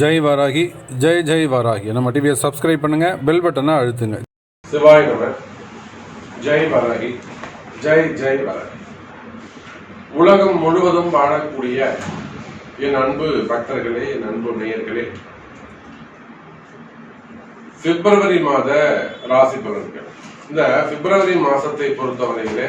ஜெய் வராகி ஜெய் ஜெய் வராகி. நம்ம டிவியை சப்ஸ்கிரைப் பண்ணுங்க பெல் பட்டனை அழுத்துங்க. சிவாய் ஜெய் வராகி ஜெய் ஜெய் வராகி. உலகம் முழுவதும் வாழக்கூடிய என் அன்பு பக்தர்களே என் அன்பு நேயர்களே பிப்ரவரி மாத ராசி பலன்கள். இந்த பிப்ரவரி மாசத்தை பொறுத்தவரையிலே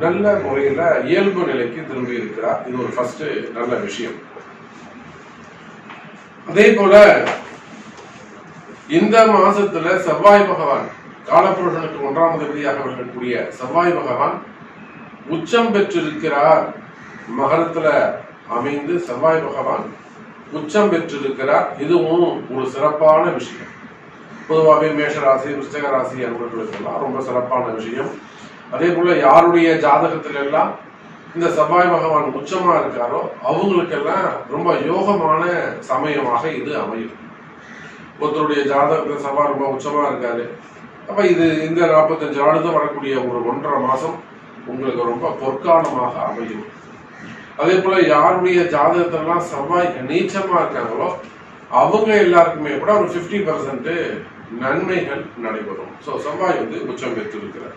நல்ல முறையில இயல்பு நிலைக்கு திரும்பி இருக்கிறார். இது ஒரு ஃபர்ஸ்ட் நல்ல விஷயம். அதே போல இந்த மாசத்துல செவ்வாய் பகவான் காலப்புருஷனுக்கு ஒன்றாம் அதிபதியாக விளங்கக்கூடிய செவ்வாய் பகவான் உச்சம் பெற்றிருக்கிறார். மகரத்துல அமைந்து செவ்வாய் பகவான் உச்சம் பெற்றிருக்கிறார். இதுவும் ஒரு சிறப்பான விஷயம். பொதுவாகவே மேஷ ராசி விருச்சக ராசி அன்பர்களுக்கெல்லாம் ரொம்ப சிறப்பான விஷயம். அதே போல யாருடைய ஜாதகத்துல எல்லாம் இந்த செவ்வாய் பகவான் உச்சமா இருக்காரோ அவங்களுக்கெல்லாம் ரொம்ப யோகமான சமயமாக இது அமையும். ஒருத்தருடைய ஜாதகத்துல செவ்வாய் ரொம்ப உச்சமா இருக்காரு. அப்ப இது இந்த நாற்பத்தஞ்சு நாடு வரக்கூடிய ஒரு ஒன்றரை மாசம் உங்களுக்கு ரொம்ப பொற்காலமாக அமையும். அதே போல யாருடைய ஜாதகத்திலாம் செவ்வாய் நீச்சமா இருக்காங்களோ அவங்க எல்லாருக்குமே கூட ஒரு 50% பர்சன்ட் நன்மைகள் நடைபெறும். ஸோ செவ்வாய் வந்து உச்சம் பெற்றிருக்கிறார்.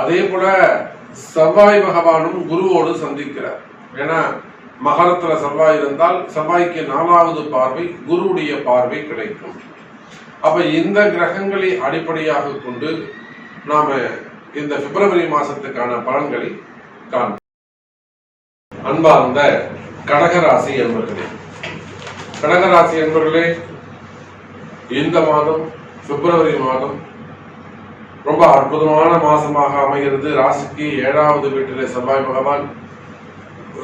அதே போல செவ்வாய் பகவானும் குருவோடு சந்திக்கிறார். ஏன்னா மகரத்துல செவ்வாய் இருந்தால் செவ்வாய்க்கு நாலாவது பார்வை குருவுடைய பார்வை கிடைக்கும். அப்ப இந்த கிரகங்களை அடிப்படையாக கொண்டு நாம இந்த பிப்ரவரி மாசத்துக்கான பலன்களை காண்போம். அன்பார்ந்த கடகராசி என்பர்களே கடகராசி என்பர்களே இந்த மாதம் பிப்ரவரி மாதம் ரொம்ப அற்புதமான மாசமாக அமைகிறது. ராசிக்கு ஏழாவது வீட்டிலே செவ்வாய் பகவான்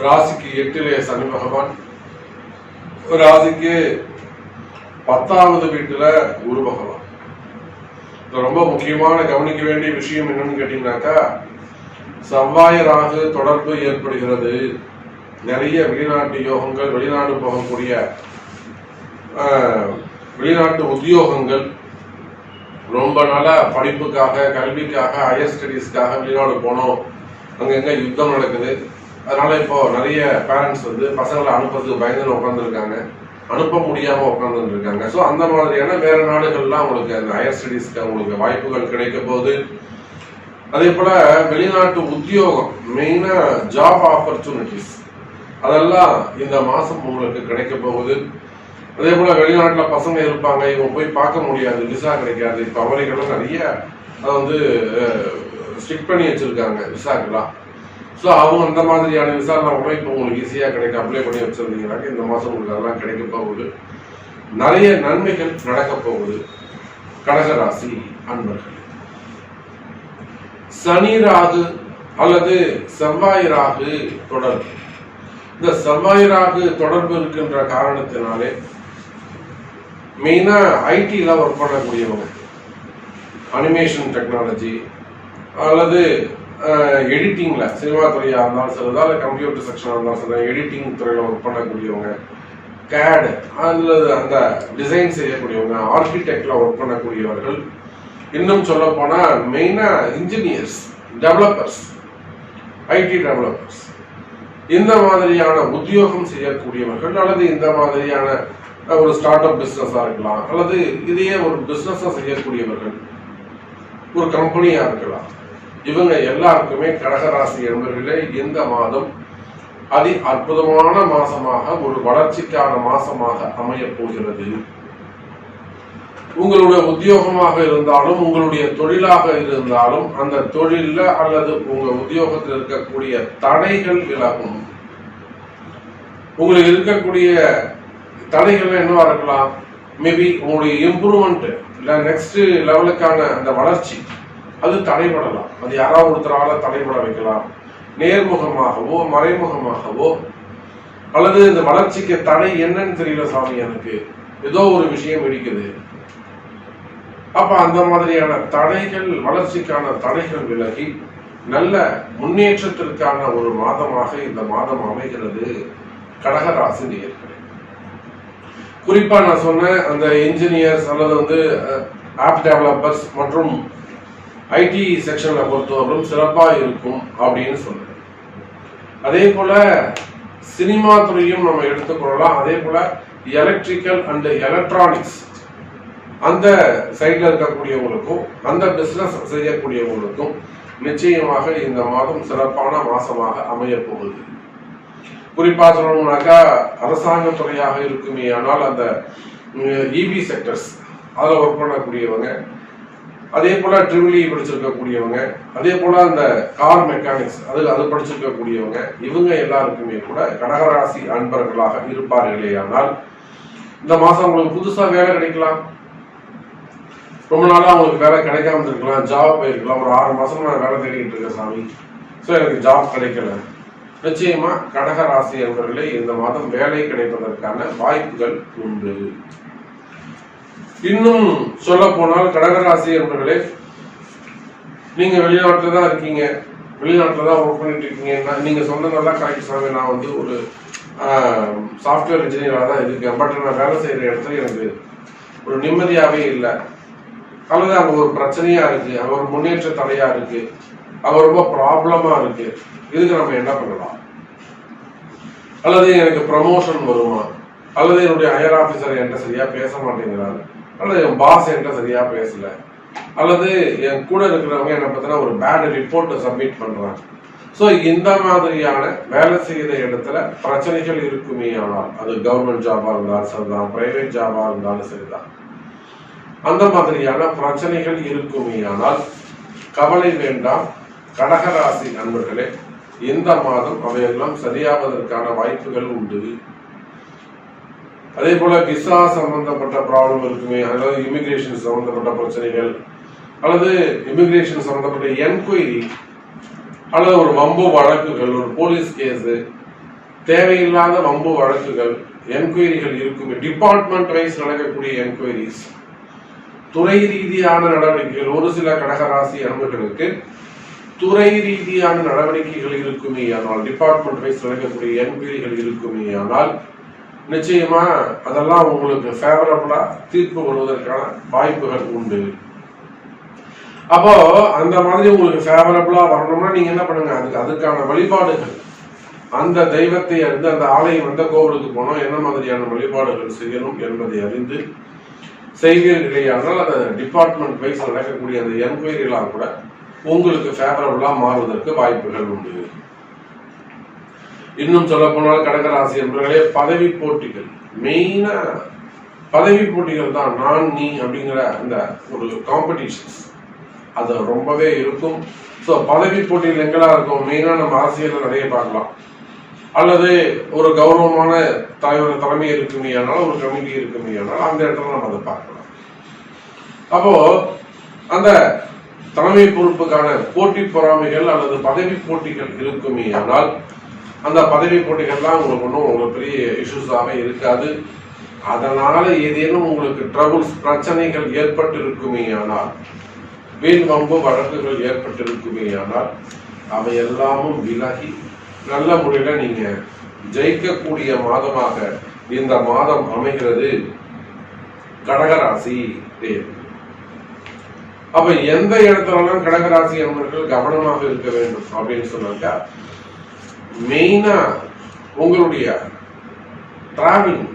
ராசிக்கு எட்டிலே சனி பகவான். ராசிக்கு பத்தாவது வீட்டுல குரு பகவான். ரொம்ப முக்கியமான கவனிக்க வேண்டிய விஷயம் என்னன்னு கேட்டீங்கன்னாக்கா செவ்வாய் ராகு தொடர்பு ஏற்படுகிறது. நிறைய வெளிநாட்டு யோகங்கள் வெளிநாடு போகக்கூடிய வெளிநாட்டு உத்தியோகங்கள் ரொம்ப நாளா படிப்புக்காக கல்விக்காக ஹையர் ஸ்டடீஸ்க்காக வெளிநாடு போனோம். அங்கங்க யுத்தம் நடக்குது. அதனால இப்போ நிறைய பேரண்ட்ஸ் வந்து பசங்களை அனுப்புறதுக்கு பயந்து உட்காந்துருக்காங்க அனுப்ப முடியாம உட்காந்துட்டு இருக்காங்க ஸோ அந்த மாதிரியான வேற நாடுகள்லாம் உங்களுக்கு அந்த ஹையர் ஸ்டடீஸ்க்கு அவங்களுக்கு வாய்ப்புகள் கிடைக்க போகுது. அதே போல வெளிநாட்டு உத்தியோகம் மெயினா ஜாப் ஆப்பர்ச்சுனிட்டிஸ் அதெல்லாம் இந்த மாசம் உங்களுக்கு கிடைக்க போகுது. அதே போல வெளிநாட்டுல பசங்க இருப்பாங்க இவங்க போய் பார்க்க முடியாது விசா கிடைக்காது. இப்ப அமெரிக்கால நிறைய அதை வந்து ஸ்ட்ரிக் பண்ணி வச்சிருக்காங்க விசாக்கெல்லாம் ஸோ அவங்க அந்த மாதிரியான விசாரணை கூட இப்போ உங்களுக்கு ஈஸியாக கிடைக்க அப்ளை பண்ணி வச்சுருந்தீங்கனாக்க இந்த மாதம் உங்களுக்கு அதெல்லாம் கிடைக்க போகுது. நிறைய நன்மைகள் நடக்க போகுது. கடகராசி அன்பர்கள். சனி ராகு அல்லது செவ்வாய் ராகு தொடர்பு. இந்த செவ்வாய் ராகு தொடர்பு இருக்கின்ற காரணத்தினாலே மெயினாக ஐடியெலாம் ஒர்க் பண்ணக்கூடியவங்க. அனிமேஷன் டெக்னாலஜி அல்லது எடிட்டிங்கில் சினிமா துறையாக இருந்தாலும் சரி இல்லை கம்ப்யூட்டர் செக்ஷனாக இருந்தாலும் சரி எடிட்டிங் துறையில் ஒர்க் பண்ணக்கூடியவங்க கேடு அல்லது அந்த டிசைன் செய்யக்கூடியவங்க ஆர்கிடெக்டில் ஒர்க் பண்ணக்கூடியவர்கள் இன்னும் சொல்ல போனால் மெயினாக இன்ஜினியர்ஸ் டெவலப்பர்ஸ் ஐடி டெவலப்பர்ஸ் இந்த மாதிரியான உத்தியோகம் செய்யக்கூடியவர்கள் அல்லது இந்த மாதிரியான ஒரு ஸ்டார்ட் அப் பிஸ்னஸாக இருக்கலாம் அல்லது இதையே ஒரு பிஸ்னஸாக செய்யக்கூடியவர்கள் ஒரு கம்பெனியாக இருக்கலாம். இவங்க எல்லாருக்குமே கடகராசி என்பவர்களே இந்த மாதம் அதி அற்புதமான மாசமாக ஒரு வளர்ச்சிக்கான மாசமாக அமைய போகிறது. உங்களுடைய உத்தியோகமாக இருந்தாலும் உங்களுடைய தொழிலாக இருந்தாலும் அந்த தொழில அல்லது உங்க உத்தியோகத்தில் இருக்கக்கூடிய தடைகள் விலகும். உங்களுக்கு இருக்கக்கூடிய தடைகள் என்னவா இருக்கலாம்? மேபி உங்களுடைய இம்ப்ரூவ்மெண்ட் இல்ல நெக்ஸ்ட் லெவலுக்கான அந்த வளர்ச்சி அது தடைபடலாம். அது யாராவது ஒருத்தரால தடைபட வைக்கலாம். நேர்முகமாகவோ மறைமுகமாகவோ அல்லது இந்த வளர்ச்சிக்கு தடை என்னன்னு தெரியல சாமி எனக்கு. ஏதோ ஒரு விஷயம் இருக்குது. அப்ப அந்த மாதிரியான தடைகள் வளர்ச்சிக்கான தடைகள் விலகி நல்ல முன்னேற்றத்திற்கான ஒரு மாதமாக இந்த மாதம் அமைகிறது. கடகராசி நேயர்களே. குறிப்பா நான் சொன்ன அந்த இன்ஜினியர்ஸ் அல்லது வந்து ஆப் டெவலப்பர்ஸ் மற்றும் ஐடி செக்ஷன்ல பொறுத்தவரைக்கும் சிறப்பா இருக்கும் அப்படின்னு சொன்னேன். அதே போல சினிமா துறையும் நம்ம எடுத்துக்கொள்ளலாம் அதே போல எலக்ட்ரிக்கல் அண்ட் எலக்ட்ரானிக்ஸ் அந்த சைட்ல இருக்கக்கூடியவங்களுக்கும் அந்த பிசினஸ் செய்யக்கூடியவங்களுக்கும் நிச்சயமாக இந்த மாதம் சிறப்பான மாசமாக அமையப் குறிப்பாக குறிப்பா சொல்லணும்னாக்கா அரசாங்க துறையாக இருக்குமே ஆனால் அந்த இபி செக்டர்ஸ் அதில் ஒர்க் பண்ணக்கூடியவங்க அதே போல ட்ரிபிள் இ e படிச்சிருக்கக்கூடியவங்க அதே போல அந்த கார் மெக்கானிக்ஸ் அது அது படிச்சிருக்கக்கூடியவங்க இவங்க எல்லாருக்குமே கூட கடகராசி அன்பர்களாக இருப்பார்களே. ஆனால் இந்த மாசம் உங்களுக்கு புதுசா வேலை கிடைக்கலாம். ரொம்ப நாளா அவங்களுக்கு வேலை கிடைக்காம இருக்கலாம் ஜாப் போயிருக்கலாம். ஒரு ஆறு மாசம் நான் வேலை தேடிக்கிட்டு இருக்கேன் சாமி. ஸோ எனக்கு ஜாப் கிடைக்கல. நிச்சயமா கடகராசி ராசி இந்த மாதம் வேலை கிடைப்பதற்கான வாய்ப்புகள் உண்டு. இன்னும் சொல்ல போனால் கடகராசி அவர்களே நீங்க வெளிநாட்டுல தான் இருக்கீங்க. வெளிநாட்டுல தான் ஒர்க் பண்ணிட்டு இருக்கீங்கன்னா நீங்க சொன்னதெல்லாம் கரெக்ட் சாமி. நான் வந்து ஒரு சாஃப்ட்வேர் இன்ஜினியராக தான் இருக்கேன். பட் நான் வேலை செய்யற இடத்துல எனக்கு ஒரு நிம்மதியாவே இல்லை. அல்லது அங்க ஒரு பிரச்சனையா இருக்கு. அங்க ஒரு முன்னேற்ற தடையா இருக்கு. அவள் ரொம்ப ப்ராப்ளமா இருக்கு. இதுக்கு நம்ம என்ன பண்ணலாம்? அல்லது எனக்கு ப்ரமோஷன் வருமா? அல்லது என்னுடைய ஹையர் ஆபீசர் என்கிட்ட சரியா பேச மாட்டேங்கிறாரு? அல்லது என் பாஸ் என்கிட்ட சரியா பேசல? அல்லது என் கூட இருக்கிறவங்க என்ன பத்தின ஒரு பேட் ரிப்போர்ட் சப்மிட் பண்றாங்க. ஸோ இந்த மாதிரியான வேலை செய்கிற இடத்துல பிரச்சனைகள் இருக்குமே ஆனால் அது கவர்மெண்ட் ஜாபா இருந்தாலும் சரிதான் பிரைவேட் ஜாபா இருந்தாலும் சரிதான். அந்த மாதிரியான பிரச்சனைகள் இருக்குமே ஆனால் கவலை வேண்டாம். கடகராசி நண்பர்களே இந்த மாதம் அவையெல்லாம் சரியாவதற்கான வாய்ப்புகள் உண்டு. அதே போல விசா சம்பந்தப்பட்ட ப்ராப்ளம் இருக்குமே அதாவது இமிகிரேஷன் சம்பந்தப்பட்ட பிரச்சனைகள் அல்லது இமிகிரேஷன் சம்பந்தப்பட்ட என்கொயரி அல்லது ஒரு வம்பு வழக்குகள் ஒரு போலீஸ் கேஸ் தேவையில்லாத வம்பு வழக்குகள் என்கொயரிகள் இருக்குமே. டிபார்ட்மெண்ட் வைஸ் நடக்கக்கூடிய என்கொயரிஸ் துறை ரீதியான நடவடிக்கைகள் ஒரு சில கடகராசி அன்பர்களுக்கு துறை ரீதியான நடவடிக்கைகள் இருக்குமே ஆனால் டிபார்ட்மெண்ட் வைஸ் நடக்கக்கூடிய என்கொயரிகள் இருக்குமே ஆனால் நிச்சயமா அதெல்லாம் உங்களுக்கு ஃபேவரபிளா தீர்ப்பு கொள்வதற்கான வாய்ப்புகள் உண்டு. அப்போ அந்த மாதிரி உங்களுக்கு ஃபேவரபிளா வரணும்னா நீங்க என்ன பண்ணுங்க? அதுக்கு அதுக்கான வழிபாடுகள். அந்த தெய்வத்தை அறிந்து அந்த ஆலயம் எந்த கோவிலுக்கு போனோம் என்ன மாதிரியான வழிபாடுகள் செய்யணும் என்பதை அறிந்து செய்வீர்களேயானால் அந்த டிபார்ட்மெண்ட் வைஸ் நடக்கக்கூடிய அந்த என்கொயரிலாம் கூட உங்களுக்கு ஃபேவரபிளா மாறுவதற்கு வாய்ப்புகள் உண்டு. இன்னும் சொல்ல போனால் கடகராசி என்பவர்களே பதவி போட்டிகள். மெயினா பதவி போட்டிகள் தான் நான் நீ அப்படிங்கிற அந்த ஒரு காம்படிஷன்ஸ் அது ரொம்பவே இருக்கும். ஸோ பதவி போட்டிகள் எங்கெல்லாம் இருக்கும்? மெயினா நம்ம அரசியல் நிறைய பார்க்கலாம். அல்லது ஒரு கௌரவமான தலைவர் தலைமை இருக்குமே ஒரு கமிட்டி இருக்குமே அந்த இடத்துல நம்ம அதை பார்க்கலாம். அப்போ அந்த தலைமை பொறுப்புக்கான போட்டி பொறாமைகள் அல்லது பதவி போட்டிகள் இருக்குமே ஆனால் அந்த பதவி போட்டிகள்லாம் உங்களுக்கு ஒன்றும் ஒரு பெரிய இஷ்யூஸாக இருக்காது. அதனால ஏதேனும் உங்களுக்கு ட்ரபுள்ஸ் பிரச்சனைகள் ஏற்பட்டு இருக்குமே ஆனால் வீண் வம்பு வழக்குகள் ஏற்பட்டு இருக்குமே ஆனால் அவை எல்லாமும் விலகி நல்ல முறையில் நீங்க ஜெயிக்கக்கூடிய மாதமாக இந்த மாதம் அமைகிறது கடகராசி தேர்வு அப்ப எந்த இடத்துலலாம் கடகராசி அன்பர்கள் கவனமாக இருக்க வேண்டும் அப்படின்னு சொன்னாக்கா மெயினா உங்களுடைய டிராவலிங்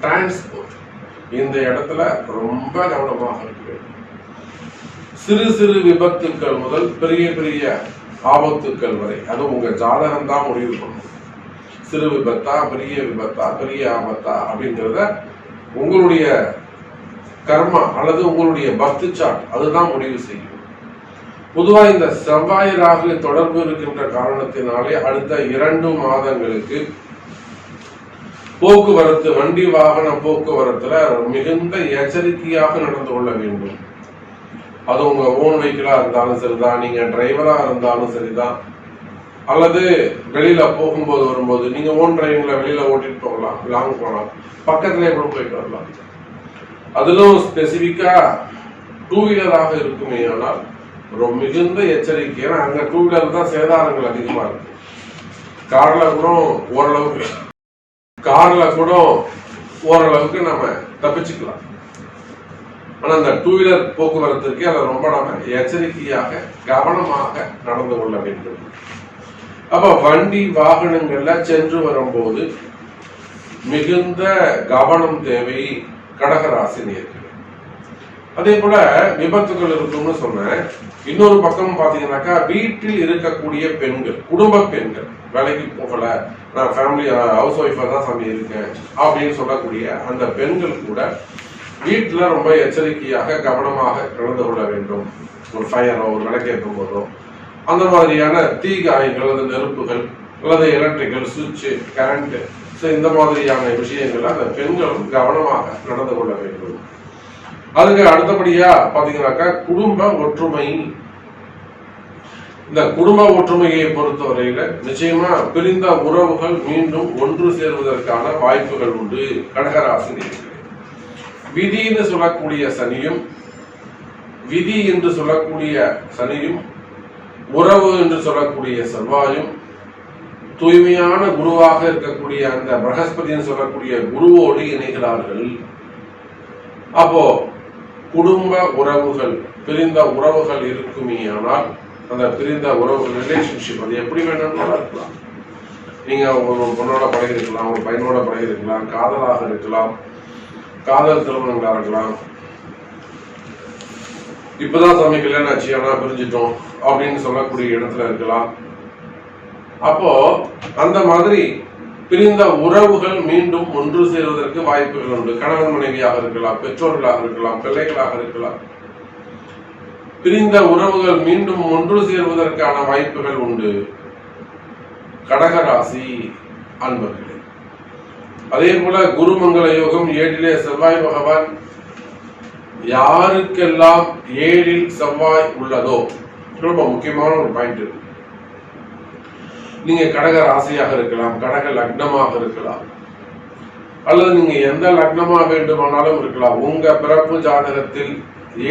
டிரான்ஸ்போர்ட் இந்த இடத்துல ரொம்ப கவனமாக இருக்க வேண்டும். சிறு சிறு விபத்துக்கள் முதல் பெரிய பெரிய ஆபத்துக்கள் வரை அது உங்க ஜாதகம் தான் முடிவு பண்ணும். சிறு விபத்தா பெரிய விபத்தா பெரிய ஆபத்தா அப்படிங்கிறத உங்களுடைய கர்மா அல்லது உங்களுடைய பக்தி சாட் அதுதான் முடிவு செய்யும். பொதுவா இந்த செவ்வாய் ராகு தொடர்பு இருக்கின்ற காரணத்தினாலே அடுத்த இரண்டு மாதங்களுக்கு போக்குவரத்து வண்டி வாகன போக்குவரத்துல மிகுந்த எச்சரிக்கையாக நடந்து கொள்ள வேண்டும். அது உங்க ஓன் வெஹிக்கிளா இருந்தாலும் சரிதான் நீங்க டிரைவரா இருந்தாலும் சரிதான். அல்லது வெளியில போகும்போது வரும்போது நீங்க ஓன் டிரைவிங்ல வெளியில ஓட்டிட்டு போகலாம் லாங் போகலாம். பக்கத்துல கூட போயிட்டு வரலாம். அதிலும் ஸ்பெசிபிக்கா டூ வீலராக இருக்குமே ஆனால் ரொம்ப மிகுந்த எச்சரிக்கை ஏன்னா அங்க டூ வீலர் தான் சேதாரங்கள் அதிகமா இருக்கு. கார்ல கூட ஓரளவுக்கு கார்ல கூட ஓரளவுக்கு நம்ம தப்பிச்சுக்கலாம். ஆனா அந்த டூ வீலர் போக்குவரத்திற்கு அதை ரொம்ப நாம எச்சரிக்கையாக கவனமாக நடந்து கொள்ள வேண்டும். அப்ப வண்டி வாகனங்கள்ல சென்று வரும்போது மிகுந்த கவனம் தேவை கடகராசி நேர்கள் அதே போல விபத்துகள் இருக்கும்னு சொன்னேன். இன்னொரு பக்கம் பாத்தீங்கன்னாக்கா வீட்டில் இருக்கக்கூடிய பெண்கள் குடும்ப பெண்கள் வேலைக்கு போகல நான் ஃபேமிலி ஹவுஸ் ஒய்ஃபா தான் சாமி இருக்கேன் அப்படின்னு சொல்லக்கூடிய அந்த பெண்கள் கூட வீட்டுல ரொம்ப எச்சரிக்கையாக கவனமாக கலந்து கொள்ள வேண்டும். ஒரு ஃபயரோ ஒரு விளக்கேற்ற போதோ. அந்த மாதிரியான தீ காயங்கள் அல்லது நெருப்புகள் அல்லது எலக்ட்ரிக்கல் சுவிட்சு கரண்ட் ஸோ இந்த மாதிரியான விஷயங்கள் அந்த பெண்களும் கவனமாக நடந்து கொள்ள வேண்டும். அதுக்கு அடுத்தபடியா பாத்தீங்கன்னாக்கா குடும்ப ஒற்றுமை. இந்த குடும்ப ஒற்றுமையை பொறுத்தவரையில நிச்சயமா பிரிந்த உறவுகள் மீண்டும் ஒன்று சேர்வதற்கான வாய்ப்புகள் உண்டு. கடகராசி விதின்னு சொல்லக்கூடிய சனியும் விதி என்று சொல்லக்கூடிய சனியும் உறவு என்று சொல்லக்கூடிய செவ்வாயும் தூய்மையான குருவாக இருக்கக்கூடிய அந்த பிரகஸ்பதின்னு சொல்லக்கூடிய குருவோடு இணைகிறார்கள். அப்போ குடும்ப உறவுகள் பிரிந்த உறவுகள் இருக்குமே ஆனால் அந்த பிரிந்த உறவுகள் ரிலேஷன்ஷிப் அது எப்படி வேணும்னாலும் இருக்கலாம். நீங்க ஒரு பொண்ணோட பழகிருக்கலாம் ஒரு பையனோட பழகிருக்கலாம் காதலாக இருக்கலாம் காதல் திருமணங்களா இருக்கலாம். இப்பதான் சாமி கல்யாணம் ஆச்சு ஆனா பிரிஞ்சிட்டோம் அப்படின்னு சொல்லக்கூடிய இடத்துல இருக்கலாம். அப்போ அந்த மாதிரி பிரிந்த உறவுகள் மீண்டும் ஒன்று சேருவதற்கு வாய்ப்புகள் உண்டு. கணவன் மனைவியாக இருக்கலாம் பெற்றோர்களாக இருக்கலாம் பிள்ளைகளாக இருக்கலாம். பிரிந்த உறவுகள் மீண்டும் ஒன்று சேர்வதற்கான வாய்ப்புகள் உண்டு. கடகராசி அன்பர்களே. அதே போல குருமங்கள யோகம் ஏழிலே செவ்வாய் பகவான் யாருக்கெல்லாம் ஏழில் செவ்வாய் உள்ளதோ ரொம்ப முக்கியமான ஒரு பாயிண்ட் இருக்கு நீங்க கடக ராசியாக இருக்கலாம் கடக லக்னமாக இருக்கலாம். அல்லது நீங்க எந்த லக்னமா வேண்டுமானாலும் இருக்கலாம். உங்க பிறப்பு ஜாதகத்தில்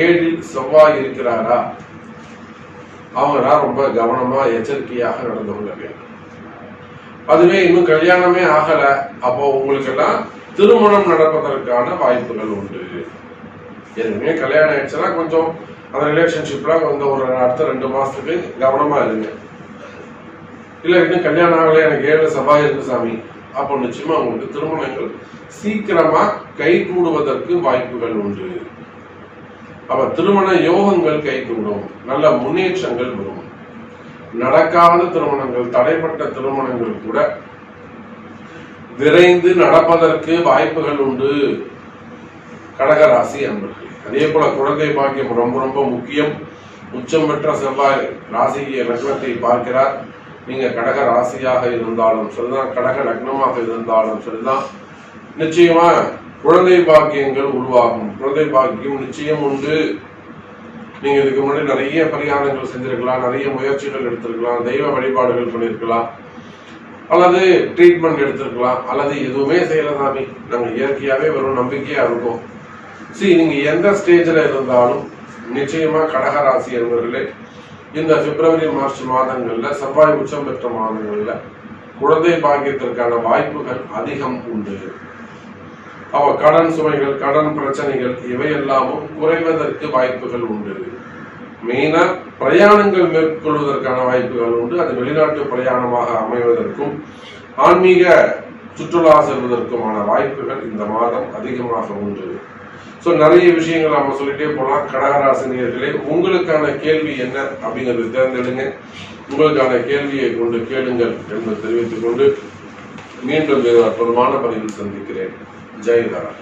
ஏழில் செவ்வாய் இருக்கிறாரா? அவங்களா ரொம்ப கவனமா எச்சரிக்கையாக நடந்து கொள்ள வேண்டும் அதுவே இன்னும் கல்யாணமே ஆகல. அப்போ உங்களுக்கு எல்லாம் திருமணம் நடப்பதற்கான வாய்ப்புகள் உண்டு. எதுவுமே கல்யாணம் ஆயிடுச்சுன்னா கொஞ்சம் அந்த ரிலேஷன்ஷிப்ல கொஞ்சம் ஒரு அடுத்த ரெண்டு மாசத்துக்கு கவனமா இருங்க. இல்ல இன்னும் கல்யாணம் ஆகல எனக்கு ஏழு செவ்வாய் இருக்கு சாமி. அப்போ நிச்சயமா உங்களுக்கு திருமணங்கள் சீக்கிரமா கை கூடுவதற்கு வாய்ப்புகள் உண்டு. அப்ப திருமண யோகங்கள் கை கூடும் நல்ல முன்னேற்றங்கள் வரும். நடக்காத திருமணங்கள் தடைப்பட்ட திருமணங்கள் கூட விரைந்து நடப்பதற்கு வாய்ப்புகள் உண்டு. கடகராசி அன்பர்கள் அதே போல குழந்தை பாக்கியம் ரொம்ப ரொம்ப முக்கியம். உச்சம் பெற்ற செவ்வாய் ராசி லக்னத்தை பார்க்கிறார். நீங்க கடக ராசியாக இருந்தாலும் சரிதான் கடக லக்னமாக இருந்தாலும் சரிதான். நிச்சயமா குழந்தை பாக்கியங்கள் உருவாகும். குழந்தை பாக்கியம் நிச்சயம் உண்டு. நீங்க இதுக்கு முன்னாடி நிறைய பரிகாரங்கள் செஞ்சிருக்கலாம் நிறைய முயற்சிகள் எடுத்திருக்கலாம் தெய்வ வழிபாடுகள் பண்ணியிருக்கலாம் அல்லது ட்ரீட்மெண்ட் எடுத்திருக்கலாம் அல்லது எதுவுமே செய்யல சாமி. நாங்க இயற்கையாவே வெறும் நம்பிக்கையா இருக்கோம். சரி நீங்க எந்த ஸ்டேஜ்ல இருந்தாலும் நிச்சயமா கடகராசி என்பவர்களே இந்த பிப்ரவரி மார்ச் மாதங்கள்ல செவ்வாய் உச்சம் பெற்ற மாதங்கள்ல குழந்தை பாக்கியத்திற்கான வாய்ப்புகள் அதிகம் உண்டு. அவ கடன் சுமைகள் கடன் பிரச்சனைகள் இவையெல்லாமும் குறைவதற்கு வாய்ப்புகள் உண்டு. மெயினா பிரயாணங்கள் மேற்கொள்வதற்கான வாய்ப்புகள் உண்டு. அது வெளிநாட்டு பிரயாணமாக அமைவதற்கும் ஆன்மீக சுற்றுலா செல்வதற்குமான வாய்ப்புகள் இந்த மாதம் அதிகமாக உண்டு. ஸோ நிறைய விஷயங்கள் நம்ம சொல்லிட்டே போலாம். கடகராசினியர்களே உங்களுக்கான கேள்வி என்ன அப்படிங்கிறது தேர்ந்தெடுங்க. உங்களுக்கான கேள்வியை கொண்டு கேளுங்கள் என்று தெரிவித்துக் கொண்டு மீண்டும் தொடர்பான அற்புதமான பதிவில் சந்திக்கிறேன். ஜெயதாரா